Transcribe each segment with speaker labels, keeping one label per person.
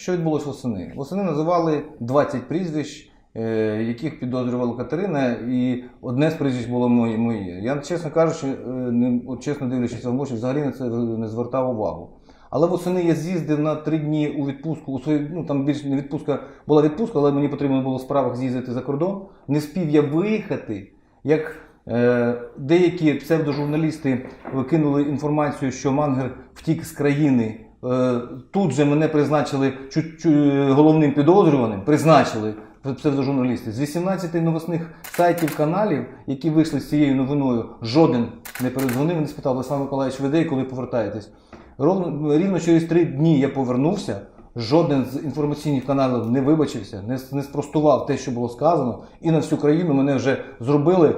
Speaker 1: Що відбулося восени? Восени називали 20 прізвищ, е, яких підозрювала Катерина, і одне з прізвищ було моє. Я, чесно кажучи, е, не, чесно дивлячись в очі, взагалі на це не звертав увагу. Але восени я з'їздив на три дні у відпустку. У свою, ну там більше не відпустка була відпустка, але мені потрібно було в справах з'їздити за кордон. Не спів я виїхати, як е, деякі псевдожурналісти викинули інформацію, що Мангер втік з країни. Е, тут же мене призначили чу- головним підозрюваним. Призначили псевдожурналісти з 18 новосних сайтів каналів, які вийшли з цією новиною. Жоден не передзвонив, і не спитав Олександр Миколаївич, ви де і коли повертаєтесь. Ровно рівно через три дні я повернувся. Жоден з інформаційних каналів не вибачився, не, не спростував те, що було сказано, і на всю країну мене вже зробили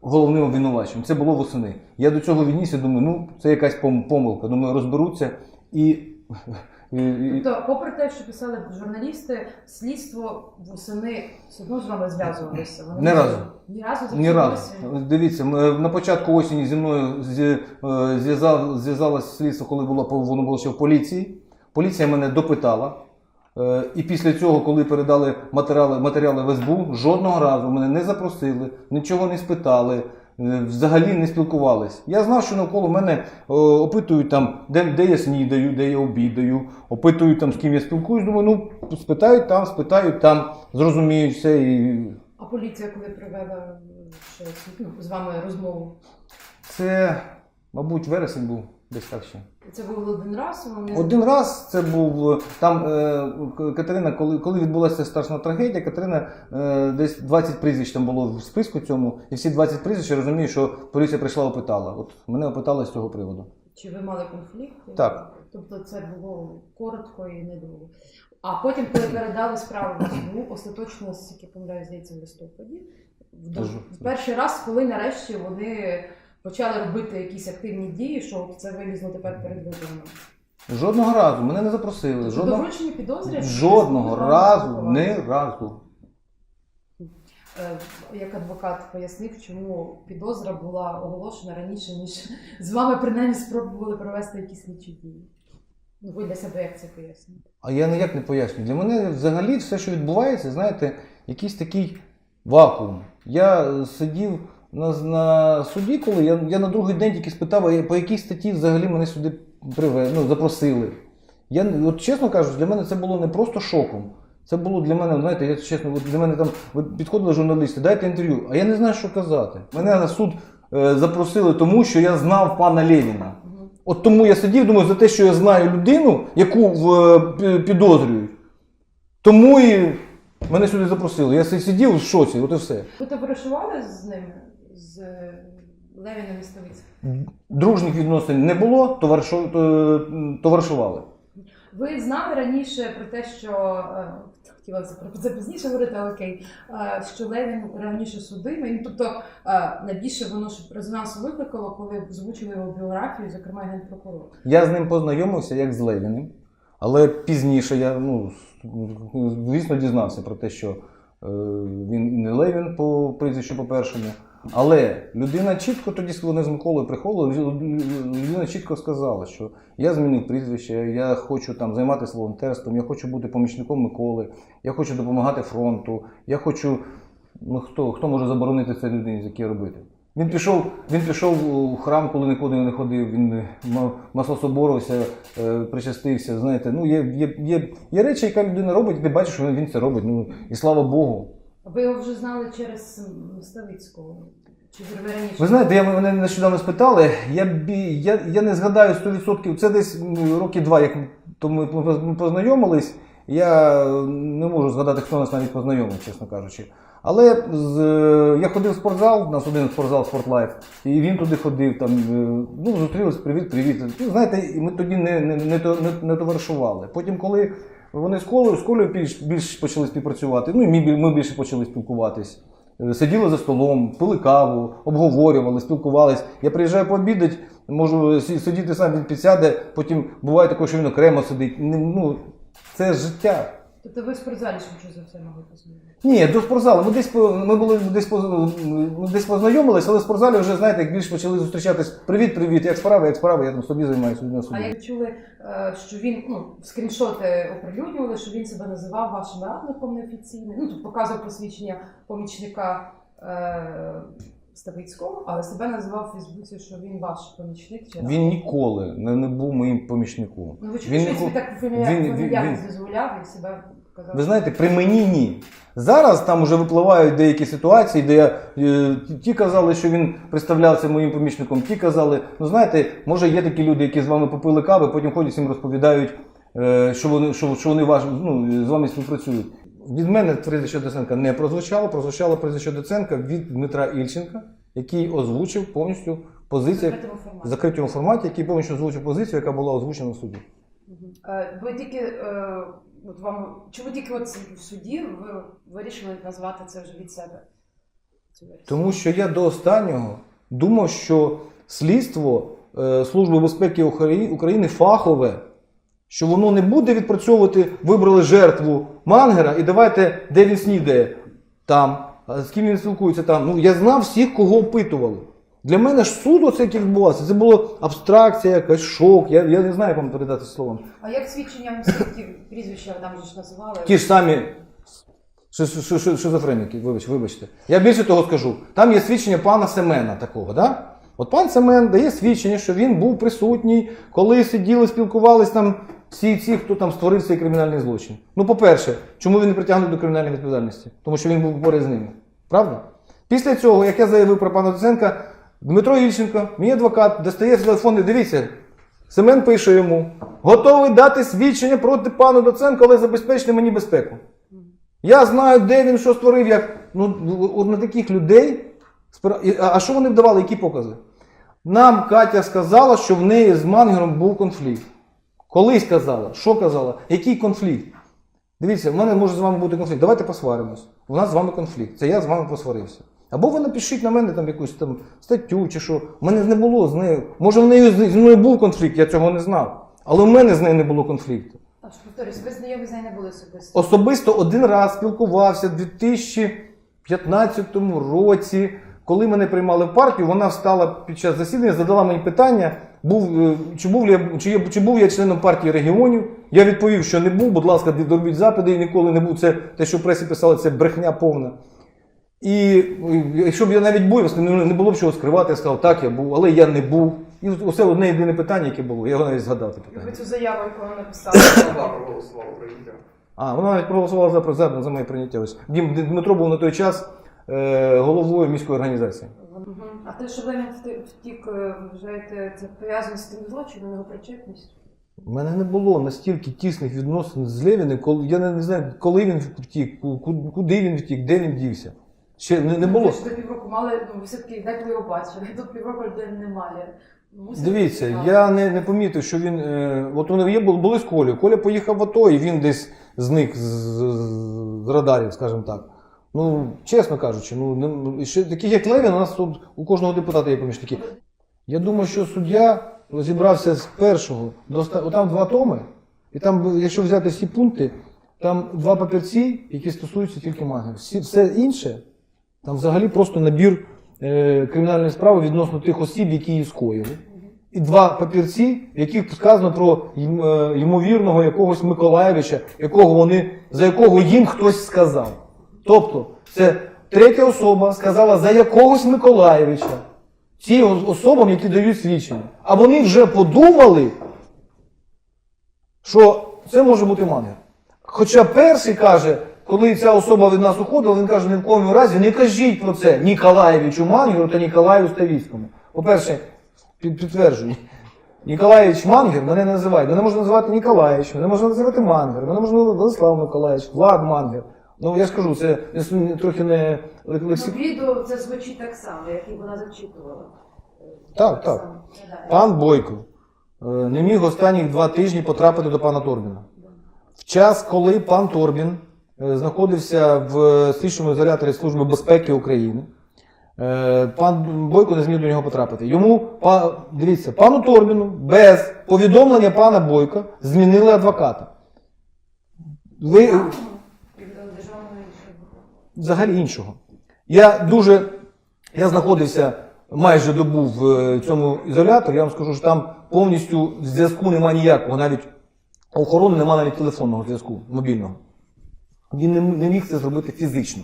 Speaker 1: головним обвинуваченням. Це було восени. Я до цього віднісся, думаю, ну це якась помилка. Думаю, розберуться і.
Speaker 2: Тобто, попри те, що писали журналісти, слідство восени все одно з вами зв'язувалося. Вони не-
Speaker 1: разу.
Speaker 2: Ні разу
Speaker 1: Ні разу. Дивіться, м- на початку осені зі мною е, зв'язав- зв'язалось слідство, коли було воно було ще в поліції. Поліція мене допитала. Е, І після цього, коли передали матеріали, матеріали в СБУ, жодного разу мене не запросили, нічого не спитали, взагалі не спілкувались. Я знав, що навколо мене е, опитують там, де, де я снідаю, де я обідаю, опитують там, з ким я спілкуюсь. Думаю, ну спитають там, спитають там, зрозуміють все і
Speaker 2: А поліція, коли провела щось ну, з вами розмову,
Speaker 1: Це, мабуть, вересень був десь так ще.
Speaker 2: Це був один раз? Вони...
Speaker 1: Один раз це був там е, Катерина, коли, коли відбулася страшна трагедія, Катерина е, десь 20 прізвищ там було в списку цьому, і всі 20 прізвищ я розумію, що поліція прийшла опитала. От мене опитали з цього приводу.
Speaker 2: Чи ви мали конфлікт?
Speaker 1: Так.
Speaker 2: Тобто це було коротко і недовго. А потім, коли передали справу в СБУ, остаточно, наскільки я пам'ятаю, здається, в листопаді, в перший раз, коли нарешті вони почали робити якісь активні дії, що це вилізло тепер перед виборами.
Speaker 1: Жодного разу мене не запросили.
Speaker 2: Тобто
Speaker 1: Жодного,
Speaker 2: вручені підозри?
Speaker 1: жодного разу, ні разу.
Speaker 2: Е, Як адвокат пояснив, чому підозра була оголошена раніше, ніж з вами принаймні спробували провести якісь слідчі дії. Ну, ви для себе як це поясните?
Speaker 1: А я ніяк не пояснюю. Для мене взагалі все, що відбувається, знаєте, якийсь такий вакуум. Я сидів на, на суді, коли я, я на другий день тільки спитав, по якій статті взагалі мене сюди приве, ну, запросили. Я, от чесно кажучи, для мене це було не просто шоком. Це було для мене, знаєте, я чесно, для мене там підходили журналісти, дайте інтерв'ю, а я не знаю, що казати. Мене на суд е, запросили тому, що я знав пана Леніна. От тому я сидів, думаю, за те, що я знаю людину, яку в, е, підозрюють. Тому і мене сюди запросили. Я сидів в шоці, от і все.
Speaker 2: Ви товаришували з ними, з е, Левіним і Ставицьким?
Speaker 1: Дружніх відносин не було, товаришу, е, товаришували.
Speaker 2: Ви знали раніше про те, що е, хотіла про це пізніше говорити, але окей, що Левін раніше судимий. Тобто найбільше воно ж резонансу викликало, коли озвучили його біографію, зокрема генпрокурор.
Speaker 1: Я з ним познайомився як з Левіним, але пізніше я, ну, звісно, дізнався про те, що він і не Левін по прізвищу по першому. Але людина чітко тоді, коли вони з Миколою приходили, людина чітко сказала, що я змінив прізвище, я хочу там займатися волонтерством, я хочу бути помічником Миколи, я хочу допомагати фронту, я хочу. Ну хто, хто може заборонити це людині таке робити? Він пішов, він пішов у храм, коли нікуди не ходив, він е, ма- е, причастився. Знаєте, ну є, є, є, є речі, яка людина робить, і ти бачиш, що він це робить. Ну і слава Богу.
Speaker 2: Ви його вже знали через Ставицького? Чи раніше?
Speaker 1: Ви знаєте, я мене нещодавно спитали. Я я, я не згадаю 100%, Це десь роки два, як то ми познайомились. Я не можу згадати, хто нас навіть познайомив, чесно кажучи. Але з, е, я ходив в спортзал, у нас один спортзал Спортлайф, і він туди ходив. Там, е, ну, зустрілись, привіт, привіт. Ну, знаєте, ми тоді не, не, не, не товаришували. Потім, коли вони з колою, з колою більш, більш почали співпрацювати, ну і ми, ми більше почали спілкуватись. Е, Сиділи за столом, пили каву, обговорювали, спілкувались. Я приїжджаю пообідати, можу сидіти сам, він підсяде, потім буває таке, що він окремо сидить. Ну, це життя.
Speaker 2: Тобто ви в спортзалі швидше за все могли познайомитися?
Speaker 1: Ні, до спортзалу. Ми десь по ми були десь по десь познайомилися, але в спортзалі вже знаєте, як більше почали зустрічатись. Привіт, привіт, як справа, як справа, я там собі займаюся на
Speaker 2: А як чули, е, що він ну, скріншоти оприлюднювали, що він себе називав вашим радником неофіційним, ну тут показував посвідчення помічника е, Ставицького, але себе називав у Фейсбуці, що він ваш помічник чи.
Speaker 1: Він ніколи не, не був моїм помічником.
Speaker 2: Ну ви
Speaker 1: він
Speaker 2: що він собі так
Speaker 1: він- він- він-
Speaker 2: дозволяв і себе?
Speaker 1: Ви знаєте, при мені ні. Зараз там вже випливають деякі ситуації, де я, е, ті- казали, що він представлявся моїм помічником, ті казали, ну знаєте, може є такі люди, які з вами попили кави, потім ходять всім розповідають, е, що вони, що, що вони ваш, ну, з вами співпрацюють. Від мене прізвище Доценка не прозвучало, прозвучало прізвище Доценка від Дмитра Ільченка, який озвучив повністю позицію в закритому форматі, який повністю озвучив позицію, яка була озвучена в суді.
Speaker 2: Е, Ви тільки е, от вам чому тільки от в суді ви вирішили назвати це вже від себе?
Speaker 1: Тому що я до останнього думав, що слідство е, Служби безпеки України фахове, що воно не буде відпрацьовувати, вибрали жертву Мангера і давайте, де він снідає, там, з ким він спілкується там. Ну, я знав всіх, кого опитували. Для мене ж суд оце який відбувався. Це було абстракція, якась шок. Я, я не знаю, як вам передати словом.
Speaker 2: А як свідчення свідків прізвища там же ж називали?
Speaker 1: Ті ж самі ши- ши- ши- ши- шизофреніки, вибач, вибачте. Я більше того скажу. Там є свідчення пана Семена такого, да? От пан Семен дає свідчення, що він був присутній, коли сиділи, спілкувались там всі ці, хто там створив цей кримінальний злочин. Ну, по-перше, чому він не притягнутий до кримінальної відповідальності? Тому що він був поряд з ними. Правда? Після цього, як я заявив про пана Доценка, Дмитро Ільченко, мій адвокат, достає з телефону, і дивіться, Семен пише йому: готовий дати свідчення проти пана Доценка, але забезпечте мені безпеку. Я знаю, де він що створив, як. Ну, на таких людей. А що вони вдавали, які покази? Нам Катя сказала, що в неї з Мангером був конфлікт. Колись казала, що казала, який конфлікт? Дивіться, в мене може з вами бути конфлікт. Давайте посваримось. У нас з вами конфлікт. Це я з вами посварився. Або ви напишіть на мене там якусь там статтю чи що. У мене не було з нею. Може, в неї з зі мною був конфлікт, я цього не знав. Але в мене з нею не було конфлікту.
Speaker 2: А повторюсь, ви знайомі з нею не були особисто.
Speaker 1: Особисто один раз спілкувався в 2015 році. Коли мене приймали в партію, вона встала під час засідання, задала мені питання, був, е, чи, був я, чи, я, чи був я членом партії регіонів. Я відповів, що не був, будь ласка, доробіть запити, і ніколи не був. Це те, що в пресі писали, це брехня повна. І якщо б я навіть був, не не було б чого скривати, я сказав, так, я був, але я не був. І оце одне єдине питання, яке було. Я його навіть згадав.
Speaker 2: Ви цю заяву, яку вона написала.
Speaker 3: Голова проголосувала прийняття.
Speaker 1: А, вона навіть проголосувала за, за, за моє прийняття. Ось. Дмитро був на той час е, головою міської організації.
Speaker 2: Мгм. А те, що Левін вти- втік, е, вважаєте, це пов'язано з тим злочином, його причетність?
Speaker 1: У мене не було настільки тісних відносин з Левіним, коли я не, знаю, коли він втік, ку- ку- куди він втік, де він дівся. Ще не, не було.
Speaker 2: Ви ж до півроку мали, ну, все-таки деколи його бачили, тут півроку людей немає. Мусить
Speaker 1: Дивіться,
Speaker 2: бути
Speaker 1: я не, не помітив, що він. Е, от вони є, були були з Колею. Коля поїхав в АТО і він десь зник з, з, з радарів, скажімо так. Ну, чесно кажучи, ну не, ще таких як Левін, у нас тут у кожного депутата є помічники. Я думаю, що суддя розібрався з першого. до оста- Там два томи, і там, якщо взяти всі пункти, там два папірці, які стосуються тільки маги. Всі, все інше, там взагалі просто набір е, кримінальної справи відносно тих осіб, які її скоїли. І два папірці, в яких сказано про е, ймовірного якогось Миколаєвича, якого вони, за якого їм хтось сказав. Тобто, це третя особа сказала за якогось Миколаєвича ці особам, які дають свідчення. А вони вже подумали, що це може бути мангер. Хоча перший каже, коли ця особа від нас уходила, він каже, ні в коєму разі не кажіть про це Ніколаєвичу Мангеру та Ніколаю Ставіцькому. По-перше, під, підтверджую. Ніколаєвич Мангер мене не називають. Мене можна називати Ніколаєвич, мене можна називати Мангер, мене можна називати Владислав Миколаївич, Влад Мангер. Ну я ж кажу, це не- трохи не
Speaker 2: Ну,
Speaker 1: лексик.
Speaker 2: відео це звучить так само, як і вона зачитувала.
Speaker 1: Так, так. Пан Бойко е, не міг останні два тижні потрапити до пана Торбіна. В час, коли пан Торбін знаходився в слідчому ізоляторі Служби безпеки України, е, пан Бойко не зміг до нього потрапити. Йому, дивіться, пану Торбіну без повідомлення пана Бойка змінили адвоката. Ви взагалі іншого. Я дуже. Я знаходився майже добу в е, цьому ізоляторі. Я вам скажу, що там повністю зв'язку немає ніякого, навіть охорони немає навіть телефонного зв'язку мобільного. Він не, не міг це зробити фізично.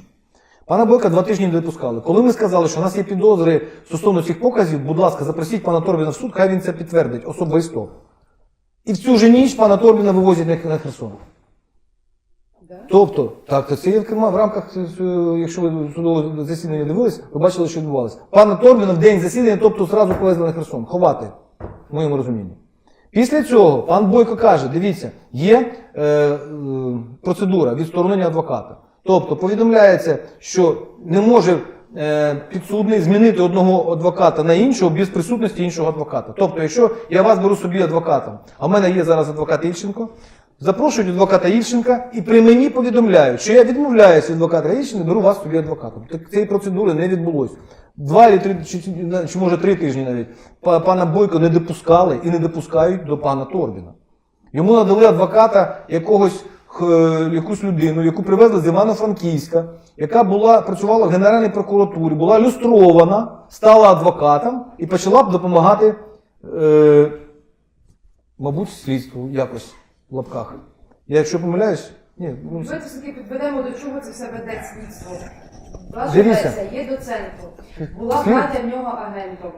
Speaker 1: Пана Бойка два тижні не допускали. Коли ми сказали, що у нас є підозри стосовно цих показів, будь ласка, запросіть пана Торбіна в суд, хай він це підтвердить особисто. І в цю ж ніч пана Торбіна вивозять на- Херсон.
Speaker 2: Да?
Speaker 1: Тобто, так, то це є в рамках, е, якщо ви судове засідання дивились, ви бачили, що відбувалося. Пана Торбіна в день засідання, тобто зразу повезли на Херсон, ховати, в моєму розумінні. Після цього пан Бойко каже: дивіться, є е, е, процедура відсторонення адвоката. Тобто повідомляється, що не може е, підсудний змінити одного адвоката на іншого без присутності іншого адвоката. Тобто, якщо я вас беру собі адвокатом, а в мене є зараз адвокат Ільченко, запрошують адвоката Ільченка і при мені повідомляють, що я відмовляюся від адвоката Ільченка, беру вас собі адвокатом. Так цієї процедури не відбулося. Два чи три, чи, може три тижні навіть пана Бойко не допускали і не допускають до пана Торбіна. Йому надали адвоката якогось якусь людину, яку привезли з Івано-Франківська, яка була, працювала в Генеральній прокуратурі, була люстрована, стала адвокатом і почала б допомагати, е, мабуть, слідству якось в лапках. Я якщо помиляюсь, ні, ну,
Speaker 2: Ми все таки підведемо до чого це все веде слідство. Ваша
Speaker 1: Дивіться.
Speaker 2: версія є доценко. Була
Speaker 1: Слід-
Speaker 2: Катя в нього агентом.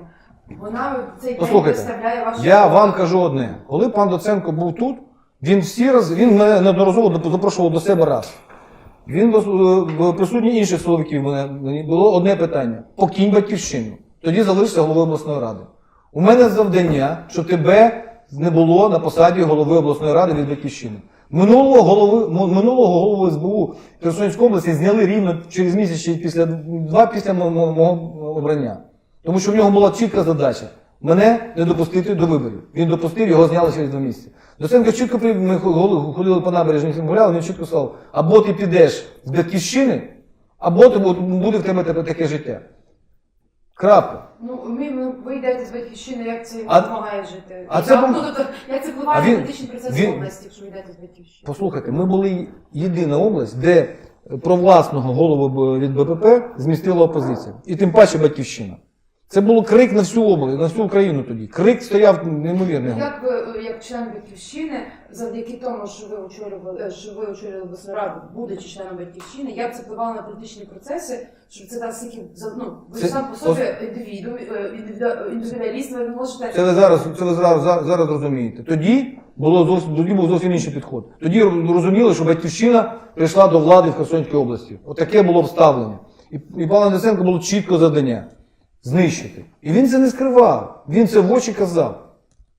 Speaker 2: Вона в цей день
Speaker 1: Послухайте,
Speaker 2: представляє вашу
Speaker 1: Я вам кажу одне: коли пан Доценко був тут, він всі раз він мене неодноразово доп- запрошував до себе раз. Він був е, присутній інших силовиків. Мене мені було одне питання: покинь батьківщину. Тоді залишився головою обласної ради. У мене завдання, щоб тебе не було на посаді голови обласної ради від батьківщини. Минулого голови минулого голову СБУ Херсонської області зняли рівно через місяць чи після два після мо- мо- мого обрання. Тому що в нього була чітка задача мене не допустити до виборів. Він допустив, його зняли через два місяці. Доценко чітко ми ходили по набережні гуляли, він чітко сказав: або ти підеш з батьківщини, або ти буде в тебе таке життя. Крапка.
Speaker 2: Ну, ми, ми- ви йдете з батьківщини, як це
Speaker 1: А-
Speaker 2: допомагає жити.
Speaker 1: а це
Speaker 2: Як- ну, тобто, як це впливає
Speaker 1: А він-
Speaker 2: на політичний процес
Speaker 1: він-
Speaker 2: в області, якщо ви йдете з батьківщини?
Speaker 1: Послухайте, ми були єдина область, де провласного голову б- від БПП змістила опозиція. І тим паче батьківщина. Це було крик на всю область, на всю Україну тоді. Крик стояв неймовірний.
Speaker 2: Як ви, як член батьківщини, завдяки тому, що ви очолювали, е, що ви очолювали обласну раду, будучи членом батьківщини, як це впливало на політичні процеси? Що це наскільки за- ну, ви
Speaker 1: Це-
Speaker 2: сам по собі індивіду, е, індивіду- індивідуаліст, ви не можете
Speaker 1: Це ви зараз, це ви зараз, зараз, зараз розумієте. Тоді було зовсім тоді був зовсім інший підход. Тоді розуміли, що батьківщина прийшла до влади в Херсонській області. Отаке було вставлення. І, і пана Десенко було чітко завдання знищити. І він це не скривав. Він це в очі казав.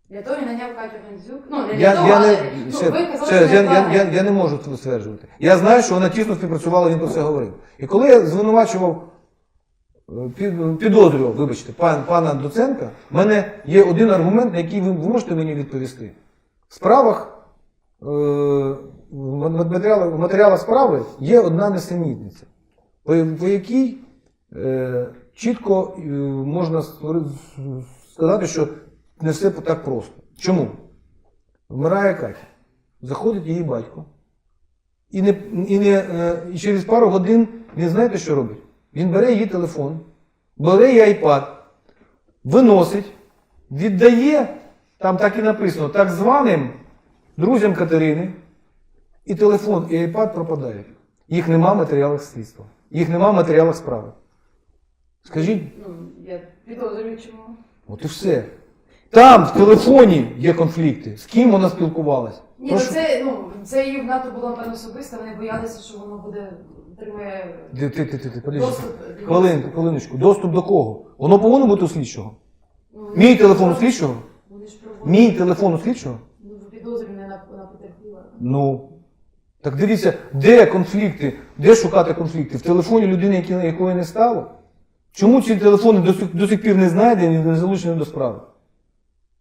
Speaker 2: для того і наняв Катю Гандзюк. Ну не для
Speaker 1: Я,
Speaker 2: того,
Speaker 1: я,
Speaker 2: але
Speaker 1: не,
Speaker 2: ну,
Speaker 1: ще,
Speaker 2: ви казали,
Speaker 1: ще,
Speaker 2: що
Speaker 1: я, я, я, я не можу це стверджувати. Я знаю, що вона тісно співпрацювала, він про це говорив. І коли я звинувачував, е, під- підозрював, вибачте, пан, пана Доценка, в мене є один аргумент, на який ви, ви можете мені відповісти. В справах, е, в матеріалах, в матеріалах справи є одна несенітниця, по, по якій е, чітко е, можна сказати, що не все так просто. Чому? Вмирає Катя. Заходить її батько. І, не, і, не, е, і через пару годин він знаєте, що робить? Він бере її телефон, бере її айпад, виносить, віддає, там так і написано, так званим друзям Катерини, і телефон, і айпад пропадають. Їх нема в матеріалах слідства. Їх нема в матеріалах справи. Скажіть,
Speaker 2: Ну, я підозрюю, чому.
Speaker 1: от і все. Там в телефоні є конфлікти. З ким вона спілкувалась?
Speaker 2: Ні, ну
Speaker 1: Прошу.
Speaker 2: це, ну, це її в НАТО було напевно особисто, вони боялися, що воно буде отримає
Speaker 1: Ти, ти, ти, ти, ти,
Speaker 2: доступ. до
Speaker 1: Хвилинку, хвилиночку. Доступ до кого? Воно повинно бути у слідчого.
Speaker 2: Ну,
Speaker 1: Мій телефон у слідчого?
Speaker 2: Вони ж проводили
Speaker 1: Мій телефон у слідчого?
Speaker 2: ну, підозрювані на, на потерпіла.
Speaker 1: Ну. Так дивіться, де конфлікти? Де шукати конфлікти? В телефоні людини, які- якої не стало? Чому ці телефони до сих, до сих пір не знайдені, не залучені до справи?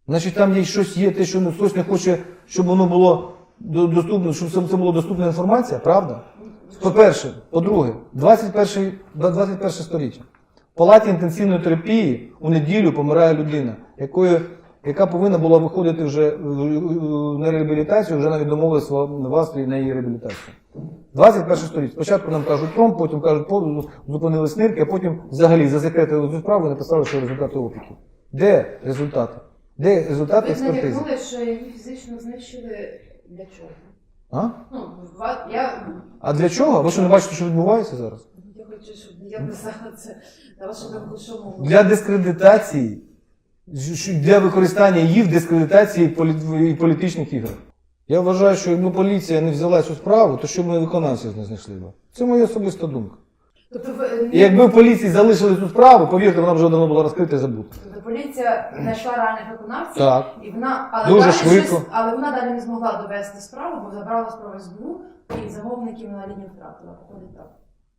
Speaker 1: Значить, там є щось є, те, що хтось не хоче, щоб воно було до- доступно, щоб це була доступна інформація, правда? По-перше, по-друге, 21, 21 сторіччя. В палаті інтенсивної терапії у неділю помирає людина, якої яка повинна була виходити вже на реабілітацію, вже навіть домовилися вас на її реабілітацію. 21 століття. Спочатку нам кажуть пром, потім кажуть, по- зупинили снирки, а потім взагалі засекретили цю справу і написали, що результати опіків. Де результати? Де результати
Speaker 2: Ви
Speaker 1: експертизи?
Speaker 2: натякнули, що її фізично знищили для чого?
Speaker 1: А?
Speaker 2: Ну, я,
Speaker 1: а для чого? Ви що не бачите, що відбувається зараз?
Speaker 2: я хочу, щоб я писала це на що могло.
Speaker 1: Для дискредитації, для використання її в дискредитації і політичних ігор. Я вважаю, що якби поліція не взяла цю справу, то що ми виконавців не знайшли б. Це моя особиста думка.
Speaker 2: Тобто, ви,
Speaker 1: І якби в поліції залишили цю справу, повірте, вона вже давно була розкрита і забута.
Speaker 2: тобто поліція знайшла реальних виконавців,
Speaker 1: Так.
Speaker 2: і вона, але,
Speaker 1: Дуже
Speaker 2: далі
Speaker 1: швидко.
Speaker 2: щось- але вона далі не змогла довести справу, бо забрала справу СБУ і замовників на лінію втратила. Виходить так.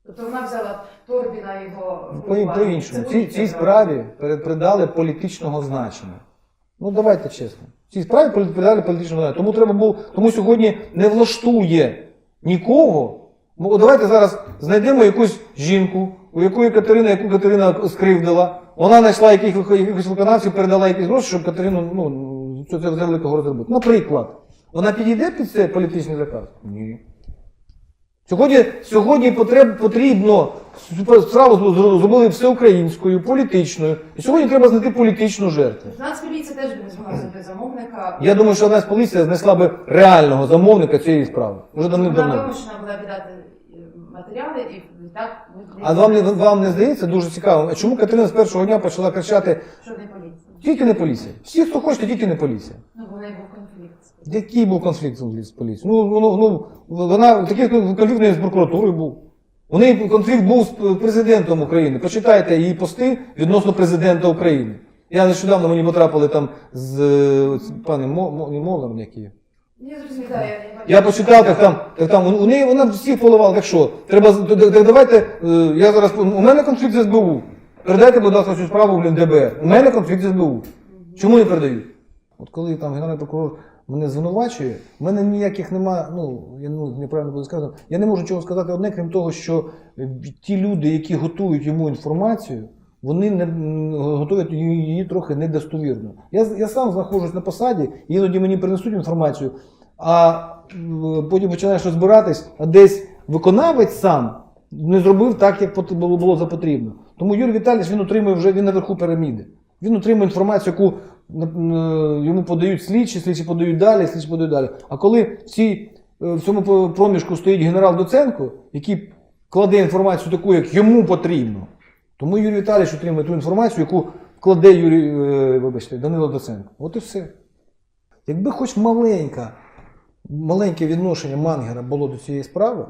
Speaker 2: Тобто вона взяла Торбіна його
Speaker 1: По, по іншому, цій, цій справі перед- придали політичного значення. Ну давайте чесно. Цій справі полі- придали політичного. Тому треба було, тому сьогодні не влаштує нікого. Бо давайте зараз знайдемо якусь жінку, у якої Катерина, яку Катерина скривдила. Вона знайшла якихось якихось виконавців, передала якісь гроші, щоб Катерину ну, це великого розробити. Наприклад, вона підійде під цей політичний заказ? Ні. Сьогодні, сьогодні потреб, потрібно справу зро- зробили всеукраїнською, політичною. І сьогодні треба знайти політичну жертву.
Speaker 2: Нацполіція теж би не змогла знайти замовника.
Speaker 1: Я думаю, що нас поліція знайшла би реального замовника цієї справи. Вже
Speaker 2: Вона
Speaker 1: давним-давно.
Speaker 2: вимушена була віддати е, матеріали і так
Speaker 1: А вам не, вам не здається дуже цікаво, а чому Катерина з першого дня почала кричати
Speaker 2: Щоб не поліція.
Speaker 1: тільки не поліція? Всі, хто хоче, тільки не поліція.
Speaker 2: Ну, був конфлікт.
Speaker 1: Який був конфлікт з поліцією? Ну, ну, ну, вона такий конфлікт в неї з прокуратурою був. У неї конфлікт був з президентом України. Почитайте її пости відносно президента України. Я нещодавно мені потрапили там з, з паном Мо, Мо, Молом, який.
Speaker 2: Я зрозуміла,
Speaker 1: почитав, так там, так там у неї вона всіх поливала. Так що, треба д- давайте. е, Я зараз у мене конфлікт з СБУ. Передайте, будь ласка, цю справу в ДБР. У мене конфлікт з СБУ. Чому не передають? От коли там генеральний прокурор мене звинувачує, в мене ніяких нема, ну я ну неправильно буде сказано. Я не можу чого сказати одне, крім того, що е, ті люди, які готують йому інформацію, вони не готують її, трохи недостовірно. Я, я сам знаходжусь на посаді, і іноді мені принесуть інформацію, а потім починаєш розбиратись, а десь виконавець сам не зробив так, як було, було за потрібно. Тому Юрій Віталійович він отримує вже він наверху піраміди. Він отримує інформацію, яку йому подають слідчі, слідчі подають далі, слідчі подають далі. А коли в, цій, е, в цьому проміжку стоїть генерал Доценко, який кладе інформацію таку, як йому потрібно, тому Юрій Віталійович отримує ту інформацію, яку кладе Юрій, е, вибачте, Данило Доценко. От і все. Якби хоч маленька, маленьке відношення Мангера було до цієї справи,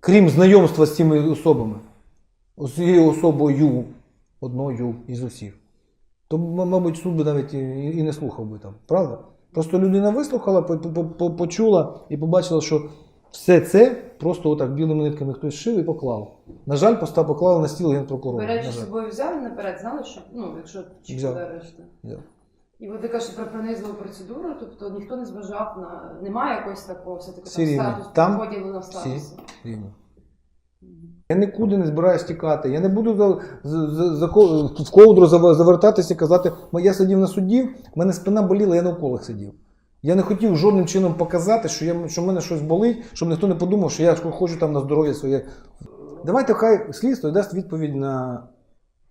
Speaker 1: крім знайомства з цими особами, з цією особою, одною із усіх, то, мабуть, суд би навіть і, і не слухав би там, правда? Просто людина вислухала, по- по- по- почула і побачила, що все це просто отак білими нитками хтось шив і поклав. На жаль, поста поклали на стіл генпрокурора.
Speaker 2: Речі, з собою взяли наперед, знали, що ну, якщо
Speaker 1: Взяв.
Speaker 2: решта. І ви кажете про принизливу процедуру, тобто ніхто не зважав на немає якогось такого все-таки там статусу поділу на
Speaker 1: всі рівні. Я нікуди не збираюсь тікати. Я не буду за, за, за, в ковдру завертатися і казати, «Ма, я сидів на суді, в мене спина боліла, я на уколах сидів. Я не хотів жодним чином показати, що, я, що в мене щось болить, щоб ніхто не подумав, що я хочу там на здоров'я своє. Давайте хай слідство дасть відповідь на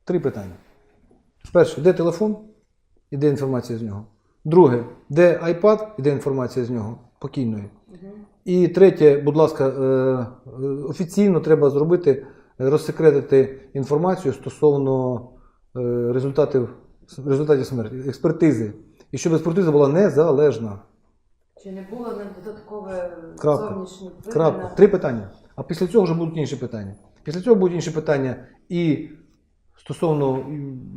Speaker 1: три питання. Перше, де телефон і де інформація з нього. Друге, де iPad і де інформація з нього покійної. І третє, будь ласка, е, е, офіційно треба зробити, е, розсекретити інформацію стосовно результатів, результатів смерті, експертизи. І щоб експертиза була незалежна.
Speaker 2: Чи не було на додаткове
Speaker 1: Крапка.
Speaker 2: зовнішнє
Speaker 1: Крапка. Три питання. А після цього вже будуть інші питання. Після цього будуть інші питання. І стосовно,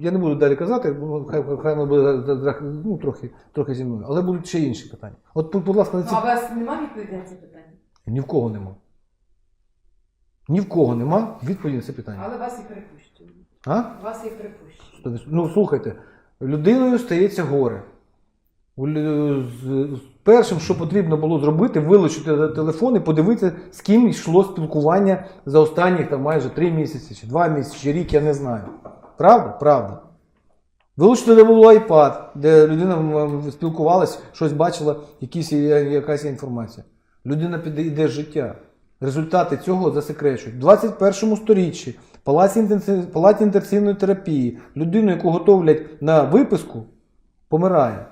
Speaker 1: я не буду далі казати, бо хай, хай воно буде ну, трохи, трохи зі мною, але будуть ще інші питання. От, будь ласка, на ці
Speaker 2: Ну, а у вас немає відповіді на це питання?
Speaker 1: Ні в кого нема. Ні в кого нема відповіді на це питання.
Speaker 2: Але вас і перепущені.
Speaker 1: А?
Speaker 2: Вас і перепущені.
Speaker 1: Ну, слухайте, людиною стається горе. У Першим, що потрібно було зробити, вилучити телефон і подивитися, з ким йшло спілкування за останні там, майже три місяці, чи два місяці, чи рік, я не знаю. Правда? Правда. Вилучити, де був iPad, де людина м, спілкувалась, щось бачила, якісь, якась інформація. Людина піде йде з життя. Результати цього засекречують. В 21 сторіччі палаті, палаті інтенсивної терапії людину, яку готовлять на виписку, помирає.